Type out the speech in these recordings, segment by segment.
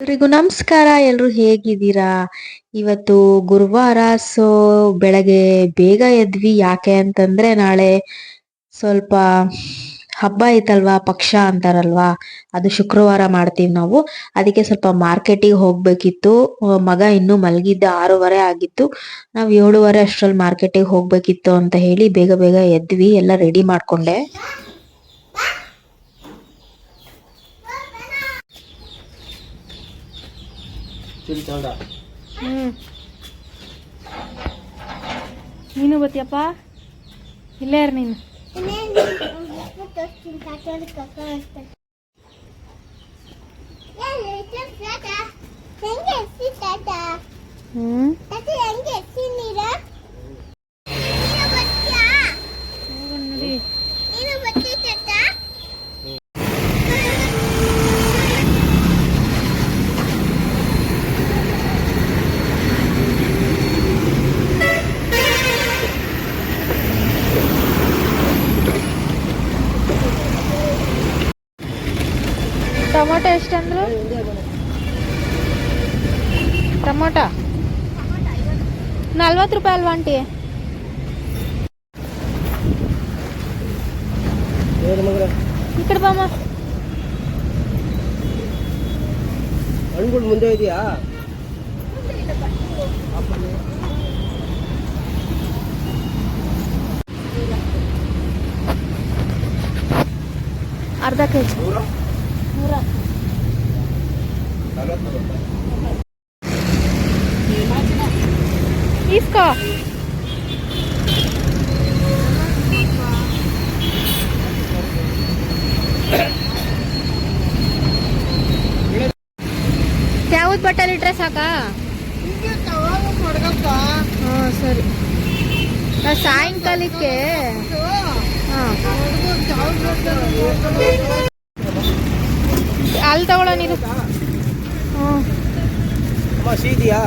ಎಲ್ರಿಗೂ ನಮಸ್ಕಾರ, ಎಲ್ರು ಹೇಗಿದ್ದೀರಾ? ಇವತ್ತು ಗುರುವಾರ ಸೊ ಬೆಳಗ್ಗೆ ಬೇಗ ಎದ್ವಿ. ಯಾಕೆ ಅಂತಂದ್ರೆ ನಾಳೆ ಸ್ವಲ್ಪ ಹಬ್ಬ ಐತಲ್ವಾ, ಪಕ್ಷ ಅಂತಾರಲ್ವಾ, ಅದು ಶುಕ್ರವಾರ ಮಾಡ್ತೀವಿ ನಾವು. ಅದಕ್ಕೆ ಸ್ವಲ್ಪ ಮಾರ್ಕೆಟಿಗೆ ಹೋಗ್ಬೇಕಿತ್ತು. ಮಗ ಇನ್ನೂ ಮಲಗಿದ್ದ ಆರೂವರೆ ಆಗಿತ್ತು. ನಾವು ಏಳುವರೆ ಅಷ್ಟ್ರಲ್ಲಿ ಮಾರ್ಕೆಟಿಗೆ ಹೋಗ್ಬೇಕಿತ್ತು ಅಂತ ಹೇಳಿ ಬೇಗ ಬೇಗ ಎದ್ವಿ, ಎಲ್ಲ ರೆಡಿ ಮಾಡ್ಕೊಂಡೆ. ಹ್ಮ್ ನೀನು ಬತ್ತೀಯಪ್ಪ ಇಲ್ಲೇ ಇರು ನೀನು ಹ್ಮ್ ಟೊಮೊಟೊ ನಲ್ವತ್ತು ರೂಪಾಯಿ ಅಲ್ವಾ ಆಂಟಿ ಈ ಕಡೆ ಬಾಮ್ಮ ಹಣ್ಣುಗಳು ಮುಂದೆ ಇದೆಯಾ ಅರ್ಧ ಕೆ ಜಿ ನೂರ ಇಸ್ಕೋ ಯಾವ್ದು ಬಟ್ಟಲ್ ಇಟ್ರೆ ಸಾಕಾ? ಹಾ ಸರಿ. ಸಾಯಂಕಾಲಕ್ಕೆ ಹಾಂ. ಅಲ್ಲಿ ತಗೊಳ್ಳೋ ನೀರು ಹ್ಞೂ ಅಮ್ಮ ಸಿಹಿ ಇದೆಯಾ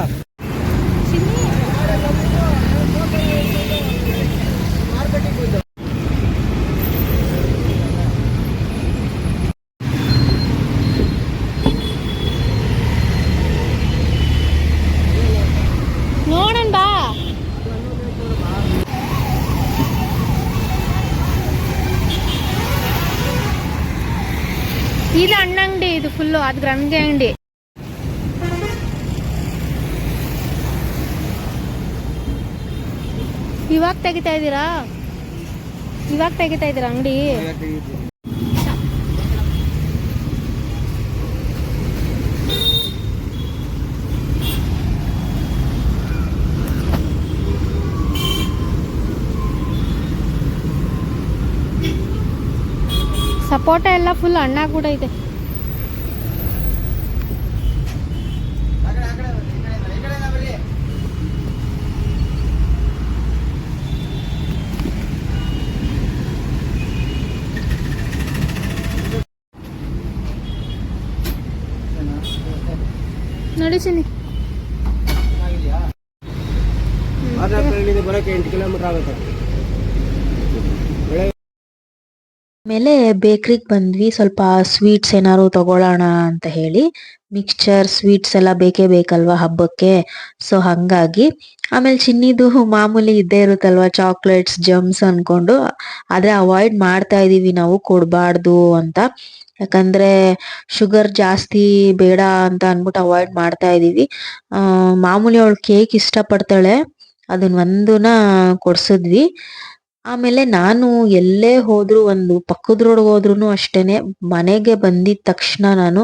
ನೋಡೋಣ ಬಾ ಇದು ಹಣ್ಣಂಗಡಿ ಇದು ಫುಲ್ಲು ಅದು ರಂಗೆ ಅಂಗಡಿ ಇವಾಗ ತೆಗಿತಾ ಇದ್ದೀರಾ? ಇವಾಗ ತೆಗಿತಾ ಇದ್ದೀರಾ ಅಂಗಡಿ? ಸಪೋಟ ಎಲ್ಲ ಫುಲ್ ಹಣ್ಣಾಗ್ಬಿಟ್ಟೈತೆ ನಡಿಸಿನಿ ಚೆನ್ನಾಗಿದೆಯಾ ಮಾದಾಪುರದಿಂದ ಬರೋಕ್ಕೆ ಎಂಟು ಕಿಲೋಮೀಟರ್ ಆಗುತ್ತೆ. ಬೆಳೆ ಆಮೇಲೆ ಬೇಕ್ರಿಗೆ ಬಂದ್ವಿ. ಸ್ವಲ್ಪ ಸ್ವೀಟ್ಸ್ ಏನಾದ್ರು ತಗೊಳ್ಳೋಣ ಅಂತ ಹೇಳಿ. ಮಿಕ್ಸ್ಚರ್ ಸ್ವೀಟ್ಸ್ ಎಲ್ಲ ಬೇಕೇ ಬೇಕಲ್ವಾ ಹಬ್ಬಕ್ಕೆ? ಸೊ ಹಂಗಾಗಿ ಆಮೇಲೆ ಚಿನ್ನಿದು ಮಾಮೂಲಿ ಇದ್ದೇ ಇರುತ್ತಲ್ವಾ ಚಾಕ್ಲೇಟ್ಸ್ ಜಮ್ಸ್ ಅನ್ಕೊಂಡು. ಆದ್ರೆ ಅವಾಯ್ಡ್ ಮಾಡ್ತಾ ಇದೀವಿ ನಾವು ಕೊಡ್ಬಾರ್ದು ಅಂತ. ಯಾಕಂದ್ರೆ ಶುಗರ್ ಜಾಸ್ತಿ ಬೇಡ ಅಂತ ಅನ್ಬಿಟ್ಟು ಅವಾಯ್ಡ್ ಮಾಡ್ತಾ ಇದೀವಿ ಮಾಮೂಲಿ ಅವಳು ಕೇಕ್ ಇಷ್ಟಪಡ್ತಾಳೆ ಅದನ್ನ ಒಂದುನ ಕೊಡ್ಸಿದ್ವಿ. ಆಮೇಲೆ ನಾನು ಎಲ್ಲೇ ಹೋದ್ರು ಒಂದು ಪಕ್ಕದ ರೋಡ್ ಹೋದ್ರು ಅಷ್ಟೇನೆ, ಮನೆಗೆ ಬಂದಿದ ತಕ್ಷಣ ನಾನು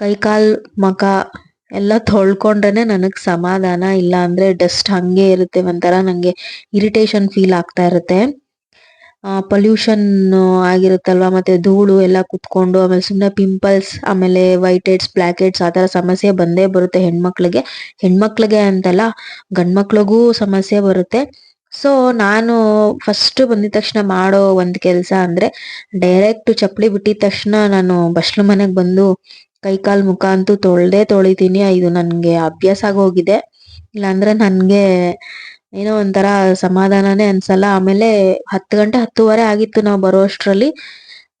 ಕೈ ಕಾಲ್ ಮುಖ ಎಲ್ಲ ತೊಳ್ಕೊಂಡ್ರೇನೆ ನನಗ್ ಸಮಾಧಾನ ಇಲ್ಲ ಅಂದ್ರೆ ಡಸ್ಟ್ ಹಂಗೆ ಇರುತ್ತೆ ಒಂಥರ, ನಂಗೆ ಇರಿಟೇಷನ್ ಫೀಲ್ ಆಗ್ತಾ ಇರುತ್ತೆ. ಪೊಲ್ಯೂಷನ್ ಆಗಿರುತ್ತಲ್ವಾ? ಮತ್ತೆ ಧೂಳು ಎಲ್ಲ ಕುತ್ಕೊಂಡು, ಆಮೇಲೆ ಸುಮ್ನೆ ಪಿಂಪಲ್ಸ್ ಆಮೇಲೆ ವೈಟ್ ಹೆಡ್ಸ್ ಬ್ಲಾಕ್ ಹೆಡ್ಸ್ ಆತರ ಸಮಸ್ಯೆ ಬಂದೇ ಬರುತ್ತೆ ಹೆಣ್ಮಕ್ಳಿಗೆ. ಹೆಣ್ಮಕ್ಳಿಗೆ ಅಂತಲ್ಲ, ಗಂಡ್ಮಕ್ಳಿಗೂ ಸಮಸ್ಯೆ ಬರುತ್ತೆ. ಸೊ ನಾನು ಫಸ್ಟ್ ಬಂದಿದ ತಕ್ಷಣ ಮಾಡೋ ಒಂದ್ ಕೆಲಸ ಅಂದ್ರೆ ಡೈರೆಕ್ಟ್ ಚಪ್ಪಲಿ ಬಿಟ್ಟಿದ ತಕ್ಷಣ ನಾನು ಬಸ್ಲು ಮನೆಗ್ ಬಂದು ಕೈ ಕಾಲ್ ಮುಖ ಅಂತೂ ತೊಳ್ದೇ ತೊಳಿತೀನಿ. ಇದು ನನ್ಗೆ ಅಭ್ಯಾಸ ಆಗೋಗಿದೆ. ಇಲ್ಲಾಂದ್ರೆ ನನ್ಗೆ ಏನೋ ಒಂಥರ ಸಮಾಧಾನನೇ ಅನ್ಸಲ್ಲ. ಆಮೇಲೆ ಹತ್ತು ಗಂಟೆ ಹತ್ತುವರೆ ಆಗಿತ್ತು ನಾವು ಬರೋ ಅಷ್ಟರಲ್ಲಿ.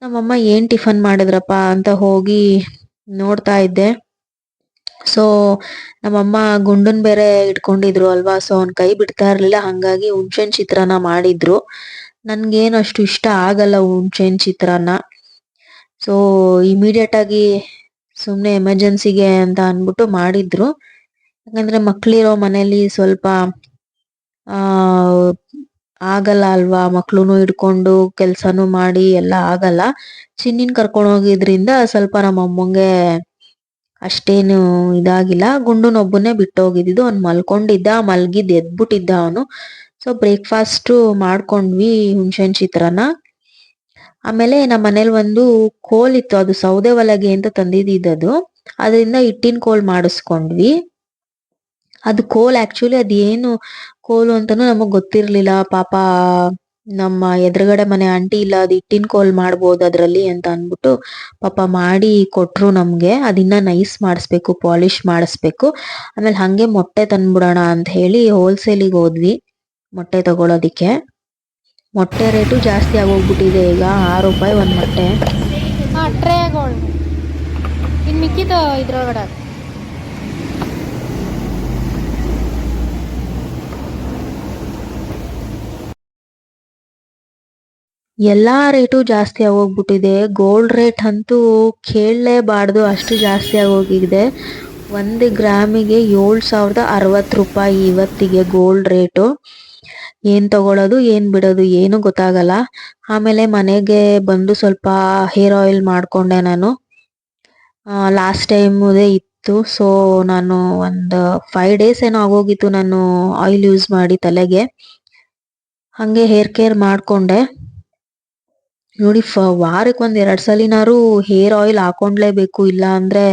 ನಮ್ಮಮ್ಮ, ಏನ್ ಟಿಫನ್ ಮಾಡಿದ್ರಪ್ಪ? ಅಂತ ಹೋಗಿ ನೋಡ್ತಾ ಇದ್ದೆ. ಸೊ ನಮ್ಮಮ್ಮ ಗುಂಡನ್ ಬೇರೆ ಇಟ್ಕೊಂಡಿದ್ರು ಅಲ್ವಾ? ಸೊ ಅವ್ನ ಕೈ ಬಿಡ್ತಾ ಇರ್ಲಿಲ್ಲ. ಹಂಗಾಗಿ ಹುಣ್ಸೆಹಣ್ಣು ಚಿತ್ರಾನ್ನ ಮಾಡಿದ್ರು. ನನ್ಗೇನು ಅಷ್ಟು ಇಷ್ಟ ಆಗಲ್ಲ ಹುಣ್ಸೆಹಣ್ಣು ಚಿತ್ರಾನ್ನ. ಸೊ ಇಮಿಡಿಯೇಟ್ ಆಗಿ ಸುಮ್ಮನೆ ಎಮರ್ಜೆನ್ಸಿಗೆ ಅಂತ ಅನ್ಬಿಟ್ಟು ಮಾಡಿದ್ರು. ಯಾಕಂದ್ರೆ ಮಕ್ಳಿರೋ ಮನೇಲಿ ಸ್ವಲ್ಪ ಆ, ಆಗಲ್ಲ ಅಲ್ವಾ? ಮಕ್ಳುನು ಹಿಡ್ಕೊಂಡು ಕೆಲಸನು ಮಾಡಿ ಎಲ್ಲ ಆಗಲ್ಲ. ಚಿನ್ನಿನ್ ಕರ್ಕೊಂಡು ಹೋಗಿದ್ರಿಂದ ಸ್ವಲ್ಪ ನಮ್ಮ ಅಮ್ಮಂಗೆ ಅಷ್ಟೇನು ಇದಾಗಿಲ್ಲ. ಗುಂಡುನ್ ಒಬ್ಬನೇ ಬಿಟ್ಟು ಹೋಗಿದ್ದು ಅವ್ನು ಮಲ್ಕೊಂಡಿದ್ದ, ಮಲ್ಗಿದ್, ಎದ್ಬಿಟ್ಟಿದ್ದ ಅವನು. ಸೊ ಬ್ರೇಕ್ಫಾಸ್ಟ್ ಮಾಡ್ಕೊಂಡ್ವಿ ಹುಣ್ಸೆನ್ ಚಿತ್ರಾನ್ನ. ಆಮೇಲೆ ನಮ್ಮ ಮನೇಲಿ ಒಂದು ಕೋಲ್ ಇತ್ತು. ಅದು ಸೌದೆ ಒಲಗೆ ಅಂತ ತಂದಿದ್ದು ಅದರಿಂದ ಹಿಟ್ಟಿನ ಕೋಲ್ ಮಾಡಿಸ್ಕೊಂಡ್ವಿ. ಅದು ಕೋಲ್ ಆಕ್ಚುಲಿ ಅದೇನು ಕೋಲು ಅಂತಾನು ನಮಗ್ ಗೊತ್ತಿರ್ಲಿಲ್ಲ. ಪಾಪ ನಮ್ಮ ಎದುರುಗಡೆ ಮನೆ ಆಂಟಿ ಇಲ್ಲ, ಅದು ಹಿಟ್ಟಿನ ಕೋಲ್ ಮಾಡ್ಬೋದು ಅದ್ರಲ್ಲಿ ಅಂತ ಅನ್ಬಿಟ್ಟು ಪಾಪ ಮಾಡಿ ಕೊಟ್ರು ನಮ್ಗೆ. ಅದಿನ್ನ ನೈಸ್ ಮಾಡಿಸ್ಬೇಕು, ಪಾಲಿಶ್ ಮಾಡಿಸ್ಬೇಕು. ಆಮೇಲೆ ಹಂಗೆ ಮೊಟ್ಟೆ ತಂದ್ಬಿಡೋಣ ಅಂತ ಹೇಳಿ ಹೋಲ್ಸೇಲಿಗೆ ಹೋದ್ವಿ ಮೊಟ್ಟೆ ತಗೊಳೋದಿಕ್ಕೆ. ಮೊಟ್ಟೆ ರೇಟು ಜಾಸ್ತಿ ಆಗೋಗ್ಬಿಟ್ಟಿದೆ ಈಗ, ಆರು ರೂಪಾಯಿ ಒಂದು ಮೊಟ್ಟೆ. ಇನ್ನು ಮಿಕ್ಕಿದ್ದು ಇದ್ರೊಳಗಡೆ ಎಲ್ಲಾ ರೇಟು ಜಾಸ್ತಿ ಆಗೋಗ್ಬಿಟ್ಟಿದೆ. ಗೋಲ್ಡ್ ರೇಟ್ ಅಂತೂ ಕೇಳಲೇಬಾರ್ದು. ಅಷ್ಟು ಜಾಸ್ತಿ ಆಗೋಗಿದೆ. ಒಂದು ಗ್ರಾಮಿಗೆ ಏಳು ಸಾವಿರದ ಅರವತ್ತು ರೂಪಾಯಿ ಇವತ್ತಿಗೆ ಗೋಲ್ಡ್ ರೇಟು ಏನು ತಗೊಳ್ಳೋದು ಏನು ಬಿಡೋದು, ಏನು ಗೊತ್ತಾಗಲ್ಲ. ಆಮೇಲೆ ಮನೆಗೆ ಬಂದು ಸ್ವಲ್ಪ ಹೇರ್ ಆಯಿಲ್ ಮಾಡ್ಕೊಂಡೆ ನಾನು. ಲಾಸ್ಟ್ ಟೈಮ್ ಇತ್ತು. ಸೊ ನಾನು ಒಂದು ಫೈವ್ ಡೇಸ್ ಏನೋ ಆಗೋಗಿತ್ತು. ನಾನು ಆಯಿಲ್ ಯೂಸ್ ಮಾಡಿ ತಲೆಗೆ. ಹಂಗೆ ಹೇರ್ ಕೇರ್ ಮಾಡ್ಕೊಂಡೆ. ನೋಡಿ, ಫ ವಾರಕ್ಕೆ ಒಂದ್ ಎರಡ್ ಸಲಿನಾರು ಹೇರ್ ಆಯಿಲ್ ಹಾಕೊಂಡ್ಲೇಬೇಕು. ಇಲ್ಲ ಅಂದ್ರೆ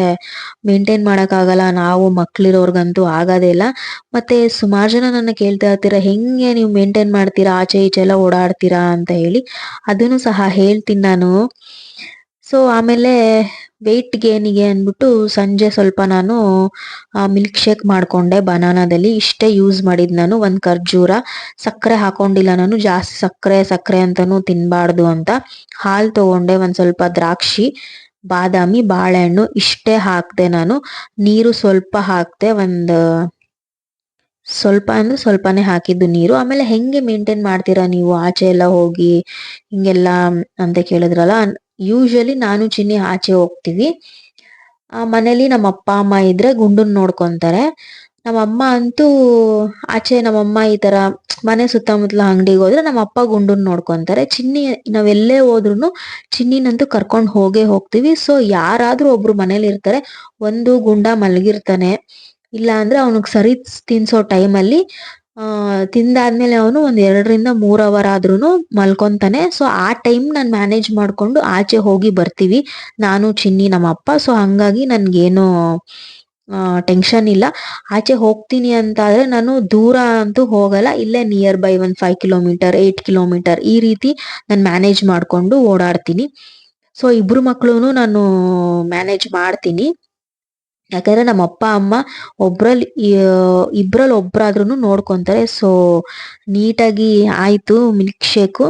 ಮೇಂಟೈನ್ ಆಗಲ್ಲ ನಾವು ಮಕ್ಳಿರೋರ್ಗಂತೂ ಆಗೋದೇ ಇಲ್ಲ. ಮತ್ತೆ ಸುಮಾರು ಜನ ನನ್ನ ಕೇಳ್ತಾ ಇರ್ತೀರಾ, ಹೆಂಗೆ ನೀವು ಮೇಂಟೈನ್ ಮಾಡ್ತೀರಾ? ಆಚೆ ಈಚೆ ಎಲ್ಲ ಓಡಾಡ್ತೀರಾ? ಅಂತ ಹೇಳಿ. ಅದನ್ನು ಸಹ ಹೇಳ್ತೀನಿ ನಾನು. ಸೊ, ಆಮೇಲೆ ವೆಯ್ಟ್ ಗೇನಿಗೆ ಅಂದ್ಬಿಟ್ಟು ಸಂಜೆ ಸ್ವಲ್ಪ ನಾನು ಮಿಲ್ಕ್ ಶೇಕ್ ಮಾಡ್ಕೊಂಡೆ ಬನಾನಾದಲ್ಲಿ. ಇಷ್ಟೇ ಯೂಸ್ ಮಾಡಿದ್ ನಾನು ಒಂದು ಖರ್ಜೂರ. ಸಕ್ಕರೆ ಹಾಕೊಂಡಿಲ್ಲ ನಾನು, ಜಾಸ್ತಿ ಸಕ್ಕರೆ ಸಕ್ಕರೆ ಅಂತಾನು ತಿನ್ನಬಾರ್ದು ಅಂತ. ಹಾಲು ತಗೊಂಡೆ ಒಂದು ಸ್ವಲ್ಪ ದ್ರಾಕ್ಷಿ, ಬಾದಾಮಿ, ಬಾಳೆಹಣ್ಣು, ಇಷ್ಟೇ ಹಾಕಿದೆ ನಾನು. ನೀರು ಸ್ವಲ್ಪ ಹಾಕಿದೆ ಒಂದು, ಸ್ವಲ್ಪ ಅಂದ್ರೆ ಸ್ವಲ್ಪನೇ ಹಾಕಿದ್ದು ನೀರು. ಆಮೇಲೆ ಹೆಂಗೆ ಮೇಂಟೈನ್ ಮಾಡ್ತೀರಾ ನೀವು? ಆಚೆ ಎಲ್ಲ ಹೋಗಿ ಹಿಂಗೆಲ್ಲ, ಅಂತ ಕೇಳಿದ್ರಲ್ಲ ಯೂಶಲಿ ನಾನು ಚಿನ್ನಿ ಆಚೆ ಹೋಗ್ತೀವಿ. ಆ ಮನೇಲಿ ನಮ್ಮ ಅಪ್ಪ ಅಮ್ಮ ಇದ್ರೆ ಗುಂಡನ್ ನೋಡ್ಕೊಂತಾರೆ. ನಮ್ಮ ಅಮ್ಮ ಅಂತೂ ಆಚೆ ನಮ್ಮಮ್ಮ ಈ ತರ ಮನೆ ಸುತ್ತಮುತ್ತಲ ಅಂಗಡಿಗೆ ಹೋದ್ರೆ ನಮ್ಮ ಅಪ್ಪ ಗುಂಡನ್ ನೋಡ್ಕೊಂತಾರೆ. ಚಿನ್ನಿ ನಾವೆಲ್ಲೇ ಹೋದ್ರು ಚಿನ್ನಿನಂತೂ ಕರ್ಕೊಂಡು ಹೋಗೇ ಹೋಗ್ತೀವಿ. ಸೊ ಯಾರಾದ್ರೂ ಒಬ್ರು ಮನೇಲಿ ಇರ್ತಾರೆ. ಒಂದು ಗುಂಡ ಮಲಗಿರ್ತಾನೆ. ಇಲ್ಲ ಅಂದ್ರೆ ಅವನಿಗೆ ಸರಿ ತಿನ್ಸೋ ಟೈಮಲ್ಲಿ ತಿಂದಾದ್ಮೇಲೆ ಅವನು ಒಂದ್ ಎರಡರಿಂದ ಮೂರ್ ಅವರ್ ಆದ್ರೂನು ಮಲ್ಕೊಂತಾನೆ. ಸೊ ಆ ಟೈಮ್ ನಾನು ಮ್ಯಾನೇಜ್ ಮಾಡ್ಕೊಂಡು ಆಚೆ ಹೋಗಿ ಬರ್ತೀವಿ. ನಾನು, ಚಿನ್ನಿ ನಮ್ಮ ಅಪ್ಪ ಸೊ ಹಂಗಾಗಿ ನನ್ಗೇನು ಟೆನ್ಷನ್ ಇಲ್ಲ. ಆಚೆ ಹೋಗ್ತೀನಿ ಅಂತ ಆದ್ರೆ ನಾನು ದೂರ ಅಂತೂ ಹೋಗಲ್ಲ. ಇಲ್ಲೇ ನಿಯರ್ ಬೈ ಒಂದ್ ಫೈವ್ ಕಿಲೋಮೀಟರ್ ಏಟ್ ಕಿಲೋಮೀಟರ್ ಈ ರೀತಿ ನಾನು ಮ್ಯಾನೇಜ್ ಮಾಡ್ಕೊಂಡು ಓಡಾಡ್ತೀನಿ. ಸೊ ಇಬ್ರು ಮಕ್ಕಳು ನಾನು ಮ್ಯಾನೇಜ್ ಮಾಡ್ತೀನಿ. ಯಾಕಂದ್ರೆ ನಮ್ಮ ಅಪ್ಪ, ಅಮ್ಮ ಒಬ್ರಲ್ಲಿ ಇಬ್ರಲ್ಲಿ ಒಬ್ರಾದ್ರೂ ನೋಡ್ಕೊಂತಾರೆ. ಸೊ ನೀಟಾಗಿ ಆಯ್ತು ಮಿಲ್ಕ್ ಶೇಕು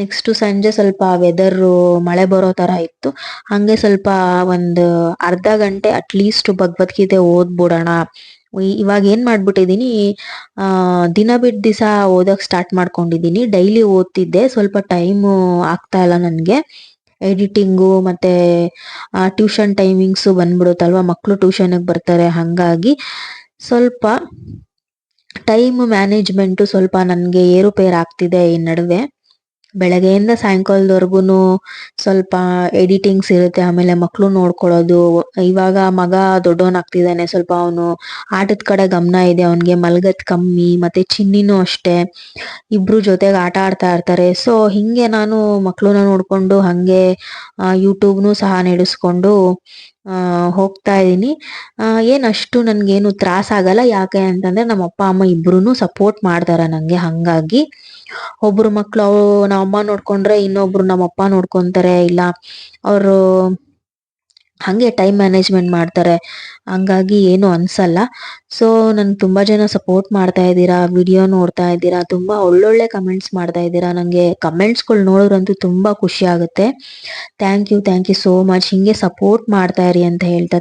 ನೆಕ್ಸ್ಟ್ ಸಂಜೆ ಸ್ವಲ್ಪ ವೆದರ್ ಮಳೆ ಬರೋ ತರ ಇತ್ತು. ಹಂಗೆ ಸ್ವಲ್ಪ ಒಂದು ಅರ್ಧ ಗಂಟೆ ಅಟ್ಲೀಸ್ಟ್ ಭಗವದ್ಗೀತೆ ಓದ್ಬಿಡೋಣ. ಇವಾಗ ಏನ್ ಮಾಡ್ಬಿಟ್ಟಿದೀನಿ ದಿನ ಬಿಟ್ ದಿವಸ ಓದಕ್ ಸ್ಟಾರ್ಟ್ ಮಾಡ್ಕೊಂಡಿದೀನಿ ಡೈಲಿ ಓದ್ತಿದ್ದೆ. ಸ್ವಲ್ಪ ಟೈಮ್ ಆಗ್ತಾ ಇಲ್ಲ ನನ್ಗೆ. ಎಡಿಟಿಂಗು ಮತ್ತೆ ಟ್ಯೂಷನ್ ಟೈಮಿಂಗ್ಸ್ ಬಂದ್ಬಿಡುತ್ತಲ್ವಾ? ಮಕ್ಕಳು ಟ್ಯೂಷನ್ಗೆ ಬರ್ತಾರೆ, ಹಂಗಾಗಿ ಸ್ವಲ್ಪ ಟೈಮ್ ಮ್ಯಾನೇಜ್ಮೆಂಟು ಸ್ವಲ್ಪ ನನಗೆ ಏರುಪೇರು ಆಗ್ತಿದೆ ಈ ನಡುವೆ. ಬೆಳಗ್ಗೆಯಿಂದ ಸಾಯಂಕಾಲದವರೆಗೂ ಸ್ವಲ್ಪ ಎಡಿಟಿಂಗ್ಸ್ ಇರುತ್ತೆ, ಆಮೇಲೆ ಮಕ್ಕಳು ನೋಡ್ಕೊಳ್ಳೋದು ಇವಾಗ ಮಗ ದೊಡ್ಡವನಾಗ್ತಿದ್ದಾನೆ ಸ್ವಲ್ಪ ಅವನು ಆಟದ ಕಡೆ ಗಮನ ಇದೆ, ಅವನಿಗೆ ಮಲ್ಗದ್ ಕಮ್ಮಿ, ಮತ್ತೆ ಚಿನ್ನಿನೂ ಅಷ್ಟೇ. ಇಬ್ರು ಜೊತೆಗೆ ಆಟ ಆಡ್ತಾ ಇರ್ತಾರೆ. ಸೊ ಹಿಂಗೆ ನಾನು ಮಕ್ಕಳನ್ನ ನೋಡ್ಕೊಂಡು ಹಂಗೆ ಯೂಟ್ಯೂಬ್ನು ಸಹ ನಡೆಸ್ಕೊಂಡು ಹೋಗ್ತಾ ಇದ್ದೀನಿ. ಏನಷ್ಟು ಅಷ್ಟು ತ್ರಾಸಾಗಲ್ಲ ಯಾಕೆ ಅಂತಂದ್ರೆ ನಮ್ಮ ಅಪ್ಪ ಅಮ್ಮ ಇಬ್ರು ಸಪೋರ್ಟ್ ಮಾಡ್ತಾರ ನಂಗೆ, ಹಂಗಾಗಿ. ಒಬ್ರು ಮಕ್ಳು ನಮ್ಮ ಅಮ್ಮ ನೋಡ್ಕೊಂಡ್ರೆ ಇನ್ನೊಬ್ರು ನಮ್ಮ ಅಪ್ಪ ನೋಡ್ಕೊಂತಾರೆ, ಇಲ್ಲ ಅವರು ಹಂಗೆ ಟೈಮ್ ಮ್ಯಾನೇಜ್ಮೆಂಟ್ ಮಾಡ್ತಾರೆ. ಹಂಗಾಗಿ ಏನು ಅನ್ಸಲ್ಲ. ಸೊ ನನ್ ತುಂಬಾ ಜನ ಸಪೋರ್ಟ್ ಮಾಡ್ತಾ ಇದ್ದೀರಾ ವಿಡಿಯೋ ನೋಡ್ತಾ ಇದ್ದೀರಾ, ತುಂಬಾ ಒಳ್ಳೊಳ್ಳೆ ಕಮೆಂಟ್ಸ್ ಮಾಡ್ತಾ ಇದ್ದೀರಾ, ನಂಗೆ ಕಮೆಂಟ್ಸ್ಗಳು ನೋಡೋರಂತೂ ತುಂಬಾ ಖುಷಿ ಆಗುತ್ತೆ. Thank you thank you so much ಹಿಂಗೆ ಸಪೋರ್ಟ್ ಮಾಡ್ತಾ ಇರಿ ಅಂತ ಹೇಳ್ತಾ